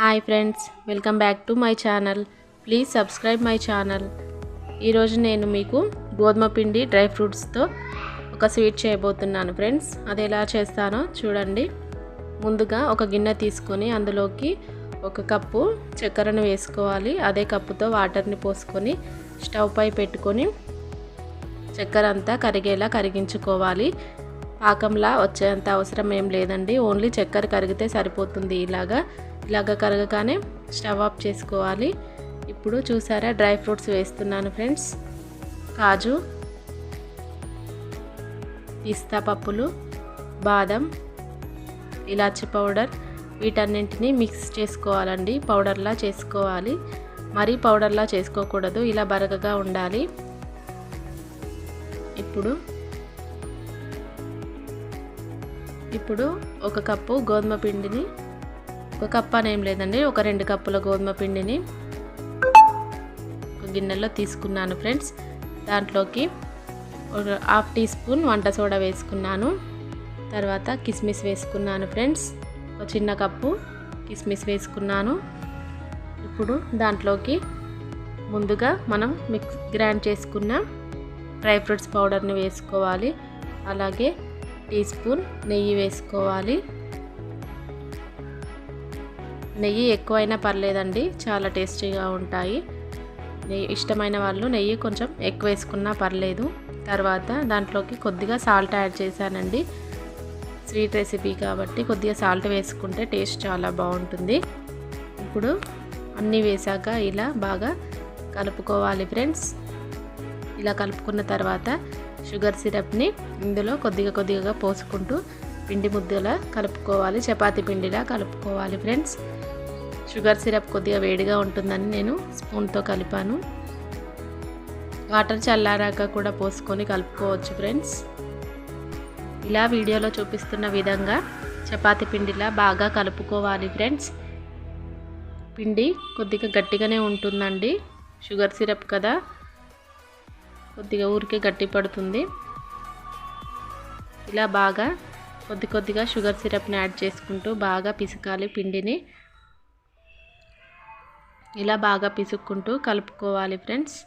Hi friends welcome back to my channel. Please subscribe my channel. ఈరోజు నేను మీకు గోధుమ పిండి డ్రై ఫ్రూట్స్తో ఒక స్వీట్ చేయబోతున్నాను ఫ్రెండ్స్. అది ఎలా చేస్తానో చూడండి. ముందుగా ఒక గిన్నె తీసుకొని అందులోకి ఒక కప్పు చక్కెరను వేసుకోవాలి. అదే కప్పుతో వాటర్ని పోసుకొని స్టవ్ పై పెట్టుకొని చక్కెర అంతా కరిగేలా కరిగించుకోవాలి. పాకంలా వచ్చేంత అవసరం ఏం లేదండి. ఓన్లీ చక్కెర కరిగితే సరిపోతుంది ఇలాగా. ఇలాగ కరగగానే స్టవ్ ఆఫ్ చేసుకోవాలి. ఇప్పుడు చూసారా డ్రై ఫ్రూట్స్ వేస్తున్నాను ఫ్రెండ్స్. కాజు పిస్తా పప్పులు బాదం ఇలాచి పౌడర్ వీటన్నింటినీ మిక్స్ చేసుకోవాలండి. పౌడర్లా చేసుకోవాలి. మరీ పౌడర్లా చేసుకోకూడదు. ఇలా బరగగా ఉండాలి. ఇప్పుడు ఇప్పుడు ఒక కప్పు గోధుమ పిండిని ఒక కప్ అనేం లేదండి ఒక రెండు కప్పుల గోధుమ పిండిని ఒక గిన్నెలో తీసుకున్నాను ఫ్రెండ్స్. దాంట్లోకి ఒక హాఫ్ టీ స్పూన్ వంట సోడా వేసుకున్నాను. తర్వాత కిస్మిస్ వేసుకున్నాను ఫ్రెండ్స్. ఒక చిన్న కప్పు కిస్మిస్ వేసుకున్నాను. ఇప్పుడు దాంట్లోకి ముందుగా మనం మిక్స్ గ్రైండ్ చేసుకున్న డ్రై ఫ్రూట్స్ పౌడర్ని వేసుకోవాలి. అలాగే టీ స్పూన్ నెయ్యి వేసుకోవాలి. నెయ్యి ఎక్కువైనా పర్లేదండి చాలా టేస్టీగా ఉంటాయి. నెయ్యి ఇష్టమైన వాళ్ళు నెయ్యి కొంచెం ఎక్కువ వేసుకున్నా పర్లేదు. తర్వాత దాంట్లోకి కొద్దిగా సాల్ట్ యాడ్ చేశానండి. స్వీట్ రెసిపీ కాబట్టి కొద్దిగా సాల్ట్ వేసుకుంటే టేస్ట్ చాలా బాగుంటుంది. ఇప్పుడు అన్నీ వేసాక ఇలా బాగా కలుపుకోవాలి ఫ్రెండ్స్. ఇలా కలుపుకున్న తర్వాత షుగర్ సిరప్ని ఇందులో కొద్దిగా కొద్దిగా పోసుకుంటూ పిండి ముద్దలా కలుపుకోవాలి చపాతీ పిండిలా కలుపుకోవాలి ఫ్రెండ్స్. షుగర్ సిరప్ కొద్దిగా వేడిగా ఉంటుందని నేను స్పూన్తో కలిపాను. వాటర్ చల్లారాక కూడా పోసుకొని కలుపుకోవచ్చు ఫ్రెండ్స్. ఇలా వీడియోలో చూపిస్తున్న విధంగా చపాతి పిండిలా బాగా కలుపుకోవాలి ఫ్రెండ్స్. పిండి కొద్దిగా గట్టిగానే ఉంటుందండి. షుగర్ సిరప్ కదా. కొద్దిగా ఊరికే గట్టి పడుతుంది. ఇలా బాగా కొద్ది కొద్దిగా షుగర్ సిరప్ని యాడ్ చేసుకుంటూ బాగా పిసకాలి పిండిని. ఇలా బాగా పిసుక్కుంటూ కలుపుకోవాలి ఫ్రెండ్స్.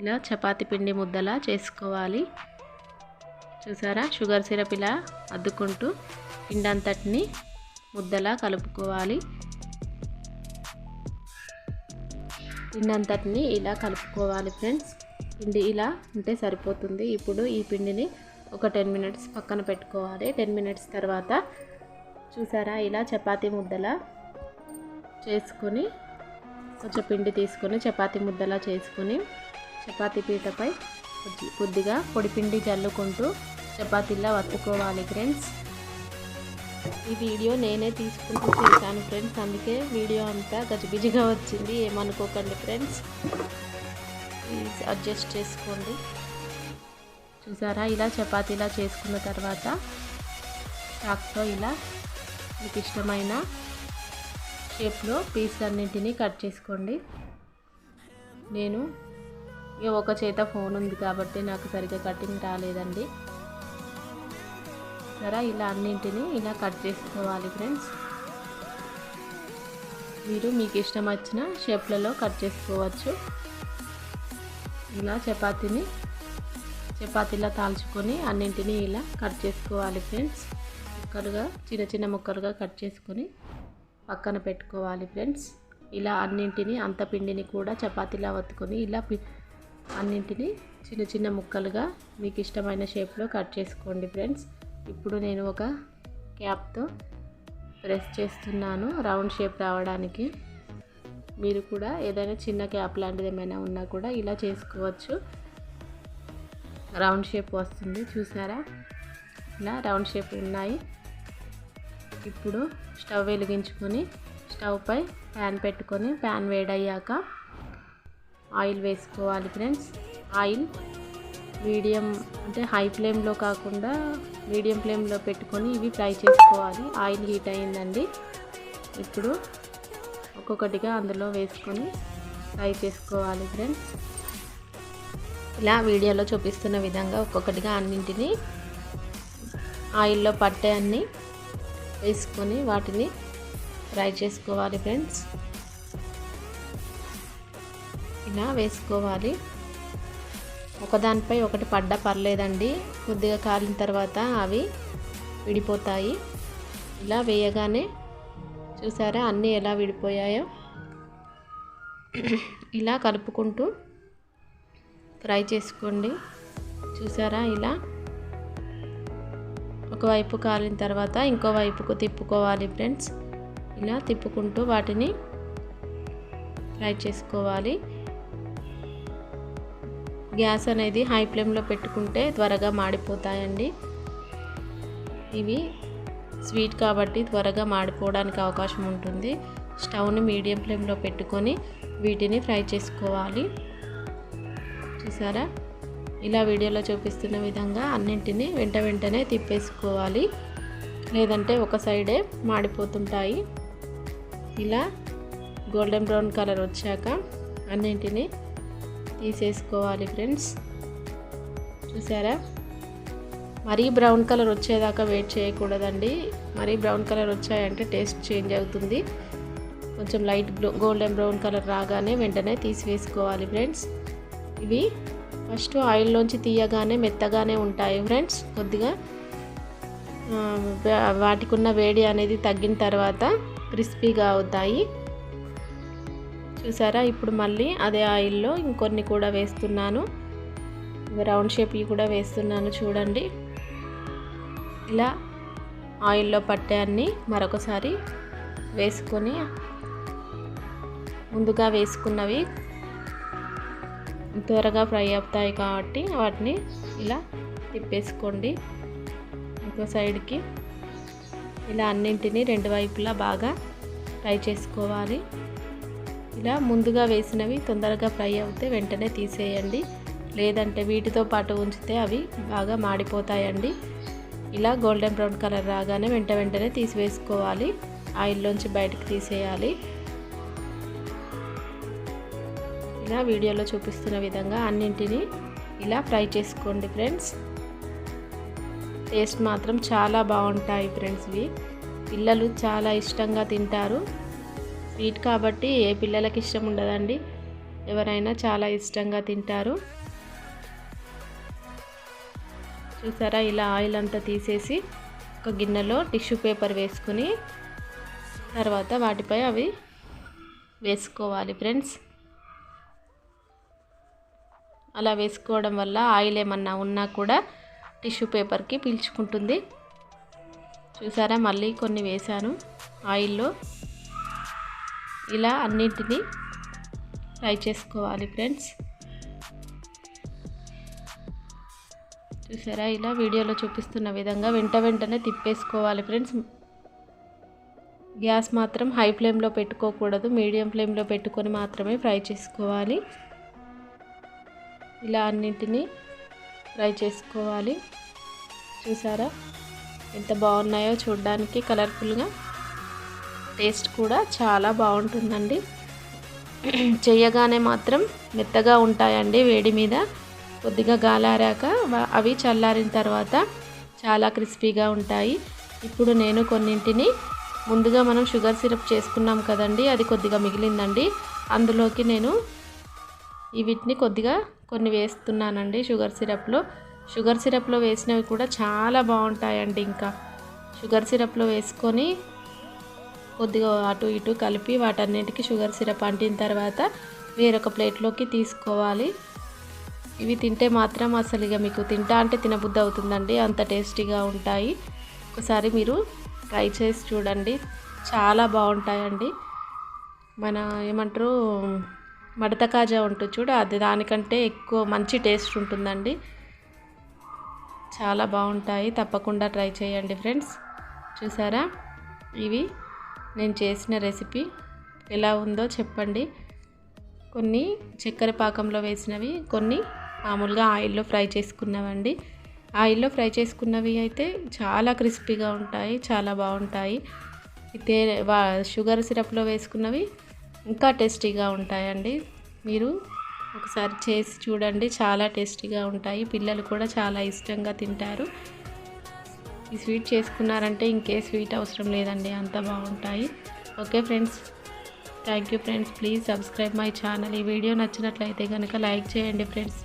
ఇలా చపాతి పిండి ముద్దలా చేసుకోవాలి. చూసారా? షుగర్ సిరప్ ఇలా అద్దుకుంటూ పిండి అంతటిని ముద్దలా కలుపుకోవాలి. పిండి అంతటిని ఇలా కలుపుకోవాలి ఫ్రెండ్స్. పిండి ఇలా ఉంటే సరిపోతుంది. ఇప్పుడు ఈ పిండిని ఒక టెన్ మినిట్స్ పక్కన పెట్టుకోవాలి. టెన్ మినిట్స్ తర్వాత చూసారా? ఇలా చపాతీ ముద్దలా చేసుకొని కొంచెం పిండి తీసుకొని చపాతి ముద్దలా చేసుకొని చపాతి పీటపై కొద్దిగా పొడి పిండి జల్లుకుంటూ చపాతీలా వత్తుకోవాలి ఫ్రెండ్స్. ఈ వీడియో నేనే తీసుకుంటూ చేశాను ఫ్రెండ్స్. అందుకే వీడియో అంతా గజిబిజిగా వచ్చింది. ఏమనుకోకండి ఫ్రెండ్స్. ప్లీజ్ అడ్జస్ట్ చేసుకోండి. చూసారా? ఇలా చపాతీలా చేసుకున్న తర్వాత చాక్తో ఇలా మీకు ఇష్టమైన షేప్లో పీస్ అన్నింటినీ కట్ చేసుకోండి. నేను ఇక ఒక చేత ఫోన్ ఉంది కాబట్టి నాకు సరిగ్గా కటింగ్ రాలేదండి. సరే ఇలా అన్నింటినీ ఇలా కట్ చేసుకోవాలి ఫ్రెండ్స్. మీరు మీకు ఇష్టం వచ్చిన షేప్లలో కట్ చేసుకోవచ్చు. ఇలా చపాతీని చపాతీలా తాల్చుకొని అన్నింటినీ ఇలా కట్ చేసుకోవాలి ఫ్రెండ్స్. ముక్కలుగా చిన్న చిన్న ముక్కలుగా కట్ చేసుకొని పక్కన పెట్టుకోవాలి ఫ్రెండ్స్. ఇలా అన్నింటినీ అంత పిండిని కూడా చపాతీలా వత్తుకొని ఇలా అన్నింటినీ చిన్న చిన్న ముక్కలుగా మీకు ఇష్టమైన షేప్లో కట్ చేసుకోండి ఫ్రెండ్స్. ఇప్పుడు నేను ఒక క్యాప్తో ప్రెస్ చేస్తున్నాను. రౌండ్ షేప్ రావడానికి మీరు కూడా ఏదైనా చిన్న క్యాప్ లాంటిది ఏమైనా ఉన్నా కూడా ఇలా చేసుకోవచ్చు. రౌండ్ షేప్ వస్తుంది చూసారా? ఇలా రౌండ్ షేప్ ఉన్నాయి. ఇప్పుడు స్టవ్ వెలిగించుకొని స్టవ్ పై ప్యాన్ పెట్టుకొని ప్యాన్ వేడయ్యాక ఆయిల్ వేసుకోవాలి ఫ్రెండ్స్. ఆయిల్ మీడియం అంటే హై ఫ్లేమ్లో కాకుండా మీడియం ఫ్లేమ్లో పెట్టుకొని ఇవి ఫ్రై చేసుకోవాలి. ఆయిల్ హీట్ అయిందండి ఇప్పుడు ఒక్కొక్కటిగా అందులో వేసుకొని ఫ్రై చేసుకోవాలి ఫ్రెండ్స్. ఇలా వీడియోలో చూపిస్తున్న విధంగా ఒక్కొక్కటిగా అన్నింటినీ ఆయిల్లో పట్టే అన్ని వేసుకొని వాటిని ఫ్రై చేసుకోవాలి ఫ్రెండ్స్. ఇలా వేసుకోవాలి. ఒకదానిపై ఒకటి పడ్డ పర్లేదండి. కొద్దిగా కాలిన తర్వాత అవి విడిపోతాయి. ఇలా వేయగానే చూసారా అన్నీ ఎలా విడిపోయాయో? ఇలా కలుపుకుంటూ ఫ్రై చేసుకోండి. చూసారా ఇలా ఒకవైపు కాలిన తర్వాత ఇంకో వైపుకు తిప్పుకోవాలి ఫ్రెండ్స్. ఇలా తిప్పుకుంటూ వాటిని ఫ్రై చేసుకోవాలి. గ్యాస్ అనేది హై ఫ్లేమ్లో పెట్టుకుంటే త్వరగా మాడిపోతాయండి. ఇవి స్వీట్ కాబట్టి త్వరగా మాడిపోవడానికి అవకాశం ఉంటుంది. స్టవ్ని మీడియం ఫ్లేమ్లో పెట్టుకొని వీటిని ఫ్రై చేసుకోవాలి. చూసారా? ఇలా వీడియోలో చూపిస్తున్న విధంగా అన్నింటినీ వెంట వెంటనే తిప్పేసుకోవాలి. లేదంటే ఒక సైడే మాడిపోతుంటాయి. ఇలా గోల్డెన్ బ్రౌన్ కలర్ వచ్చాక అన్నింటినీ తీసేసుకోవాలి ఫ్రెండ్స్. చూసారా? మరీ బ్రౌన్ కలర్ వచ్చేదాకా వెయిట్ చేయకూడదండి. మరీ బ్రౌన్ కలర్ వచ్చాయంటే టేస్ట్ చేంజ్ అవుతుంది. కొంచెం లైట్ గోల్డెన్ బ్రౌన్ కలర్ రాగానే వెంటనే తీసివేసుకోవాలి ఫ్రెండ్స్. ఇవి ఫస్ట్ ఆయిల్లోంచి తీయగానే మెత్తగానే ఉంటాయి ఫ్రెండ్స్ కొద్దిగా వాటికి ఉన్న వేడి అనేది తగ్గిన తర్వాత క్రిస్పీగా అవుతాయి. చూసారా? ఇప్పుడు మళ్ళీ అదే ఆయిల్లో ఇంకొన్ని కూడా వేస్తున్నాను. రౌండ్ షేప్వి కూడా వేస్తున్నాను చూడండి. ఇలా ఆయిల్లో పట్టే అన్నీ మరొకసారి వేసుకొని ముందుగా వేసుకున్నవి త్వరగా ఫ్రై అవుతాయి కాబట్టి వాటిని ఇలా తిప్పేసుకోండి. ఇంకో సైడ్కి ఇలా అన్నింటినీ రెండు వైపులా బాగా ఫ్రై చేసుకోవాలి. ఇలా ముందుగా వేసినవి తొందరగా ఫ్రై అవుతే వెంటనే తీసేయండి. లేదంటే వీటితో పాటు ఉంచితే అవి బాగా మాడిపోతాయండి. ఇలా గోల్డెన్ బ్రౌన్ కలర్ రాగానే వెంట వెంటనే తీసివేసుకోవాలి. ఆయిల్లోంచి బయటకు తీసేయాలి. ఇలా వీడియోలో చూపిస్తున్న విధంగా అన్నింటినీ ఇలా ఫ్రై చేసుకోండి ఫ్రెండ్స్. టేస్ట్ మాత్రం చాలా బాగుంటాయి ఫ్రెండ్స్ ఇవి. పిల్లలు చాలా ఇష్టంగా తింటారు. స్వీట్ కాబట్టి ఏ పిల్లలకి ఇష్టం ఉండదండి. ఎవరైనా చాలా ఇష్టంగా తింటారు. చూసారా ఇలా ఆయిల్ అంతా తీసేసి ఒక గిన్నెలో టిష్యూ పేపర్ వేసుకుని తర్వాత వాటిపై అవి వేసుకోవాలి ఫ్రెండ్స్. అలా వేసుకోవడం వల్ల ఆయిల్ ఏమన్నా ఉన్నా కూడా టిష్యూ పేపర్కి పీల్చుకుంటుంది. చూసారా? మళ్ళీ కొన్ని వేశాను ఆయిల్లో. ఇలా అన్నింటినీ ఫ్రై చేసుకోవాలి ఫ్రెండ్స్. చూసారా? ఇలా వీడియోలో చూపిస్తున్న విధంగా వెంట వెంటనే తిప్పేసుకోవాలి ఫ్రెండ్స్. గ్యాస్ మాత్రం హై ఫ్లేమ్లో పెట్టుకోకూడదు. మీడియం ఫ్లేమ్లో పెట్టుకొని మాత్రమే ఫ్రై చేసుకోవాలి. ఇలా అన్నింటినీ ఫ్రై చేసుకోవాలి. చూసారా? ఎంత బాగున్నాయో చూడడానికి కలర్ఫుల్గా. టేస్ట్ కూడా చాలా బాగుంటుందండి. చేయగానే మాత్రం మెత్తగా ఉంటాయండి వేడి మీద. కొద్దిగా గాలారాక అవి చల్లారిన తర్వాత చాలా క్రిస్పీగా ఉంటాయి. ఇప్పుడు నేను కొన్నింటిని ముందుగా మనం షుగర్ సిరప్ చేసుకున్నాం కదండి అది కొద్దిగా మిగిలిందండి. అందులోకి నేను వీటిని కొద్దిగా కొన్ని వేస్తున్నానండి షుగర్ సిరప్లో. షుగర్ సిరప్లో వేసినవి కూడా చాలా బాగుంటాయండి ఇంకా. షుగర్ సిరప్లో వేసుకొని కొద్దిగా అటు ఇటు కలిపి వాటన్నిటికి షుగర్ సిరప్ అంటిన తర్వాత వేరొక ప్లేట్లోకి తీసుకోవాలి. ఇవి తింటే మాత్రం అసలు ఇక మీకు తింటా అంటే తినబుద్ధి అవుతుందండి. అంత టేస్టీగా ఉంటాయి. ఒకసారి మీరు ట్రై చేసి చూడండి. చాలా బాగుంటాయండి. మన ఏమంటారు? మడత కాజా ఉంటుంది చూడు అది దానికంటే ఎక్కువ మంచి టేస్ట్ ఉంటుందండి. చాలా బాగుంటాయి తప్పకుండా ట్రై చేయండి ఫ్రెండ్స్. చూసారా? ఇవి నేను చేసిన రెసిపీ ఎలా ఉందో చెప్పండి. కొన్ని చక్కెర పాకంలో వేసినవి కొన్ని మామూలుగా ఆయిల్లో ఫ్రై చేసుకున్నవండి. ఆయిల్లో ఫ్రై చేసుకున్నవి అయితే చాలా క్రిస్పీగా ఉంటాయి చాలా బాగుంటాయి. అయితే షుగర్ సిరప్లో వేసుకున్నవి ఇంకా టేస్టీగా ఉంటాయండి. మీరు ఒకసారి చేసి చూడండి. చాలా టేస్టీగా ఉంటాయి. పిల్లలు కూడా చాలా ఇష్టంగా తింటారు. ఈ స్వీట్ చేసుకున్నారంటే ఇంకే స్వీట్ అవసరం లేదండి. అంత బాగుంటాయి. Okay friends. Thank you friends. Please subscribe my channel. ఈ వీడియో నచ్చినట్లయితే కనుక లైక్ చేయండి ఫ్రెండ్స్.